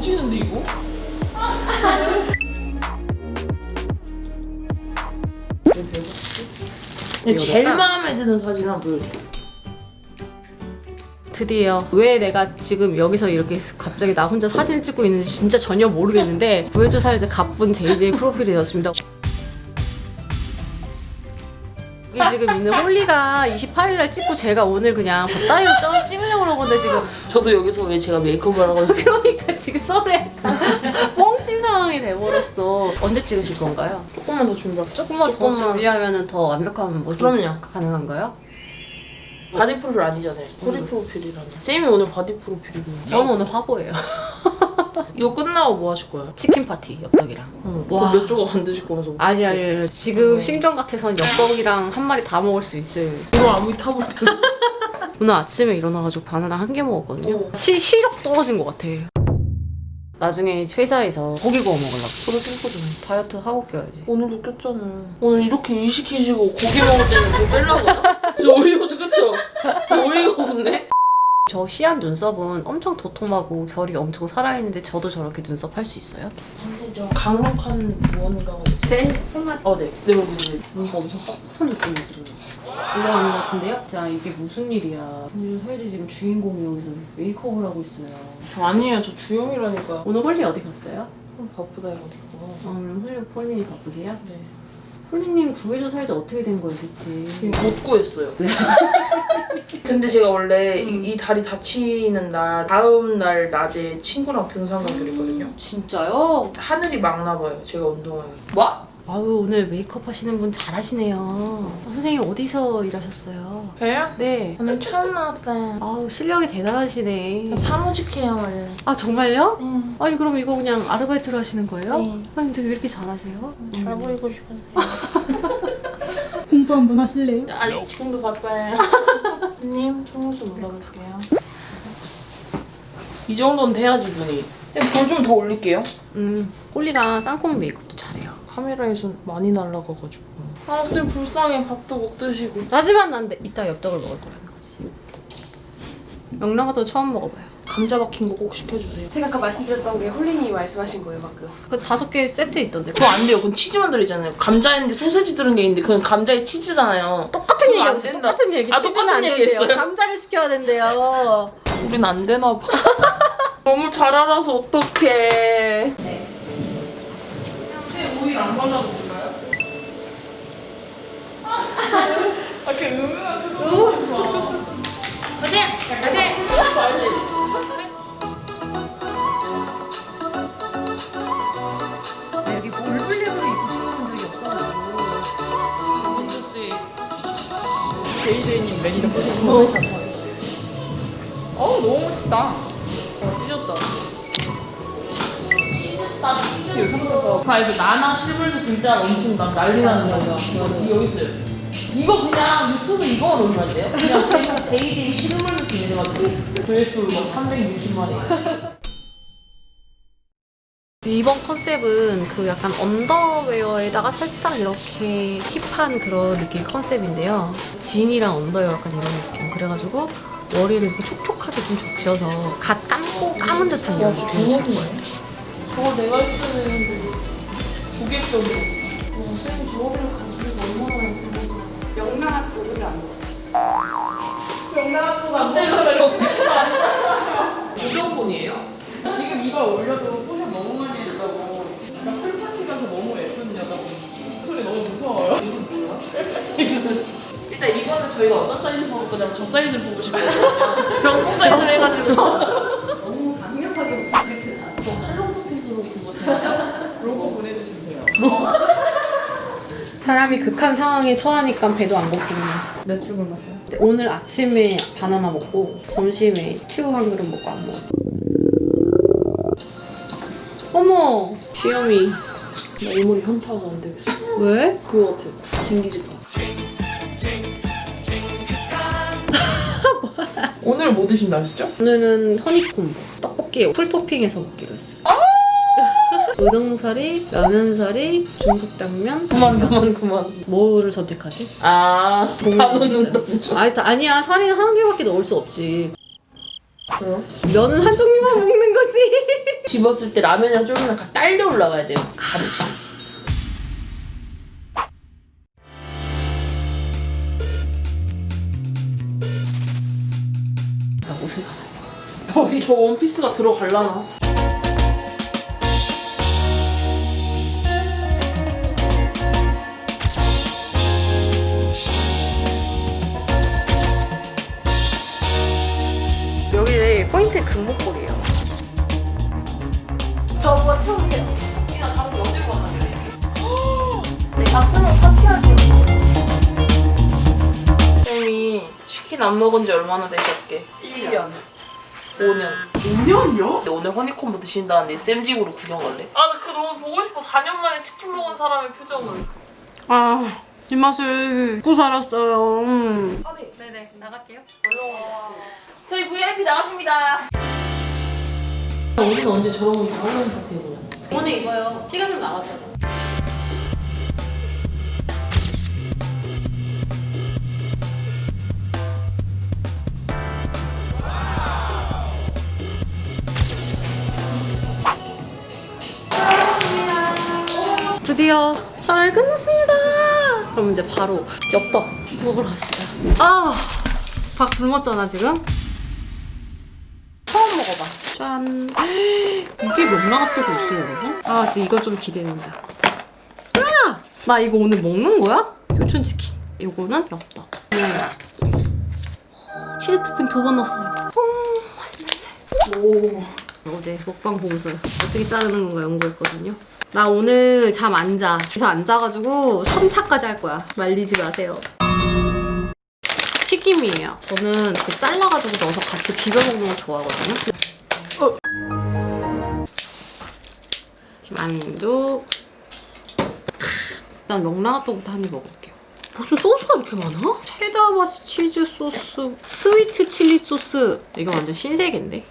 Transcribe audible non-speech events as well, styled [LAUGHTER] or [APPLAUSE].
지워지는데 이거? 제일 마음에 드는 사진 하나 보여줘. 드디어 왜 내가 지금 여기서 이렇게 갑자기 나 혼자 사진을 찍고 있는지 진짜 전혀 모르겠는데 보여줘 살자 가쁜 JJ 프로필이 되었습니다. 여기 지금 있는 홀리가 28일날 찍고 제가 오늘 그냥 겉다리로 쪄 찍으려고 그런 건데 지금 저도 여기서 왜 제가 메이크업을 하고 그러니까 지금 썰에 뻥친 상황이 돼버렸어. 언제 찍으실 건가요? 조금만 더 준비할죠? 조금만 더 준비하면 더 완벽한 모습 그럼요. 가능한가요? 바디 프로필 아니잖아요. 스토리 프로필이라는. 쌤이 오늘 바디 프로필이거든요. 저는 오늘 화보예요. 이거 끝나고 뭐 하실 거예요? 치킨 파티 엽떡이랑. 응. 와. 몇 조각 안 드실 거면서. 아니 아니 아니. 지금 네. 신경 같아선 엽떡이랑 한 마리 다 먹을 수 있어요. 그럼 아무리 타볼 때. 오늘 [LAUGHS] 아침에 일어나가지고 바나나 한 개 먹었거든요. 어. 시, 시력 떨어진 것 같아. 나중에 회사에서 고기 구워 먹으려고. 저도 깼거든요. 다이어트 하고 껴야지. 오늘도 꼈잖아. 오늘 이렇게 일 시키시고 고기 먹을 때는 그거 빼려고. 저 어이가 없죠, 그쵸? 저 어이가 없네? 저 시안 눈썹은 엄청 도톰하고 결이 엄청 살아있는데 저도 저렇게 눈썹 할 수 있어요? 저 강력한 무언가가 있어요. 제 폼맛 어, 네. 네, 네, 네. 뭔가 엄청 빡빡한 느낌이 들어요. 올라가는 것 같은데요? 자 이게 무슨 일이야. 우리 살지 지금 주인공이 여기서 메이크업을 하고 있어요. 저 아니에요. 저 주영이라니까요. 오늘 홀리 어디 갔어요? 좀 바쁘다 해가지고. 아, 오늘 홀리, 홀리 바쁘세요? 네. 홀리님 구해줘 살자 어떻게 된 거예요 대체? 못 구했어요. [LAUGHS] 근데 제가 원래 이, 이 다리 다치는 날 다음 날 낮에 친구랑 등산 가기로 했거든요. 진짜요? 하늘이 막나 봐요. 제가 운동하는. 뭐? 아유 오늘 메이크업 하시는 분 잘하시네요. 어, 선생님 어디서 일하셨어요? 배요? 네. 오늘 처음 나왔어요. 아우 실력이 대단하시네. 사무직해요 원래. 아 정말요? 응. 아니 그럼 이거 그냥 아르바이트로 하시는 거예요? 네. 아니 근데 왜 이렇게 잘하세요? 잘 음. 보이고 싶었어요. [LAUGHS] 공부 한번 하실래요? 아직 지금도 바빠요. 님 속눈썹 올라갈게요. 이 정도는 돼야지 눈이. 쌤볼 좀 더 올릴게요. 음 홀리가 쌍꺼풀 메이크업도 잘해요. 카메라에서 많이 날라가가지고. 아, 쌤 불쌍해. 밥도 못 드시고. 하지만 난 이따 엽떡을 먹을 거라는 거지. 명랑아도 처음 먹어봐요. 감자 박힌 거 꼭 시켜주세요. 제가 아까 말씀드렸던 게 홀리님이 말씀하신 거예요 방금 그 다섯 개 세트 있던데. 그거 안 돼요. 그건 치즈만 들어있잖아요. 감자인데 소세지 들은 게 있는데 그건 감자에 치즈잖아요. 똑같은 그거 얘기하고 안 있어. 된다. 똑같은 얘기. 아, 치즈는 똑같은 안 얘기 된대요. 했어요? 감자를 시켜야 된대요. 우린 안 되나 봐. [LAUGHS] 너무 잘 알아서 어떡해. 네. 오일 안 발라도 될까요? [LAUGHS] 아, 걔 음흉한 표정 좋아. 화이팅! 화이팅! 여기 볼블랙으로 입고 찍어본 적이 없어가지고. 민주 씨. JJ님 매니저 너무 잘 어우 너무 멋있다. 어 찢었다. 찢었어. 상태에서 알죠? 나나 실물도 진짜 엄청 막 난리 나는 거죠. 이 여기 있어요. 이거 그냥 유튜브 이거만 안 돼요? 그냥 제가 JJ 실물 느낌 이래가지고 조회수 막 360만에. 이번 컨셉은 그 약간 언더웨어에다가 살짝 이렇게 힙한 그런 느낌 컨셉인데요. 진이랑 언더웨어 약간 이런 느낌. 그래가지고 머리를 이렇게 촉촉하게 좀 적셔서 갓 감고 감은 듯한 이런 느낌을 줄 거예요. 저거 내가 했어야 되는데 고객적으로. 어, 쌤이 저 머리를 가지고 얼마나. 명랑한 도구를 안 먹어. 명랑하고 안 때렸어. 무정본이에요? 지금 이걸 올려도 포샵 너무 많이 했다고 풀파티 가서 너무 예쁜 여자분 소리 너무 무서워요 [LAUGHS] 일단 이거는 저희가 어떤 사이즈 먹을 거냐면 저 사이즈를 보고 싶거든요. 병풍 사이즈를 해가지고. 너무 강력하게 부탁했지 않아. 저 살롱스핏으로 그거 되나요? 로고 보내주시면 돼요 사람이 극한 상황에 처하니까 배도 안 고프네요. 며칠 굶었어요? 오늘 아침에 바나나 먹고 점심에 튜브 한 그릇 먹고 안 먹었어. 어머, 귀염이. 나이 머리 현타 와서 안 되겠어. [LAUGHS] 왜? 그거 같아. 징기즈카. 오늘 뭐 드신다 하셨죠? 오늘은 허니콤보 떡볶이 풀토핑해서 먹기로 했어요. 우동사리, 라면사리, 중국당면 그만 그만 그만. 뭐를 선택하지? 아. 아니, 다- 아니야 사리는 한 개밖에 넣을 수 없지. 왜요? 면은 한 종류만 먹는 거지. [LAUGHS] 집었을 때 라면이랑 쫄면이랑 다 딸려 올라가야 돼요. 같이. 나 옷을 갈아입어. 어, 저 원피스가 들어갈라나? 금목걸이에요. 저거 채우세요. 이나 자꾸 어딜 가나 쌤이 치킨 안 먹은 지 얼마나 되셨게? 1년. 5년. 5년이요? 오늘 허니콤보 드신다는데 쌤 집으로 구경 갈래? 아, 나 그거 너무 보고 싶어. 4년 만에 치킨 먹은 사람의 표정을. 아, 이 맛을 믿고 살았어요. 음. 네네 나갈게요. 저희 VIP 나가십니다. 우리는 언제 저런 거 나오는 파티 해보냐? 오늘 이거요. 시간 좀 남았잖아. 드디어 촬영이 끝났습니다. 그럼 이제 바로 엽떡 먹으러 갑시다. 아, 밥 굶었잖아 지금. 처음 먹어봐. 짠. 이게 명랑핫도그 있어요, 여러분? 아, 진짜 이거 좀 기대된다. 야! 나 이거 오늘 먹는 거야? 교촌치킨. 이거는 엽떡. 음. 치즈 토핑 두 번 넣었어요. 음, 맛있는 냄새. 오. 어제 먹방 보고서 어떻게 자르는 건가 연구했거든요. 나 오늘 잠 안 자. 그래서 안 자가지고 3차까지 할 거야. 말리지 마세요. 튀김이에요. 저는 그 잘라가지고 넣어서 같이 비벼 먹는 거 좋아하거든요. 어. 만두. 일단 명랑핫도그부터 한 입 먹어볼게요. 무슨 소스가 이렇게 많아? 체다 맛 치즈 소스, 스위트 칠리 소스. 이거 완전 신세계인데?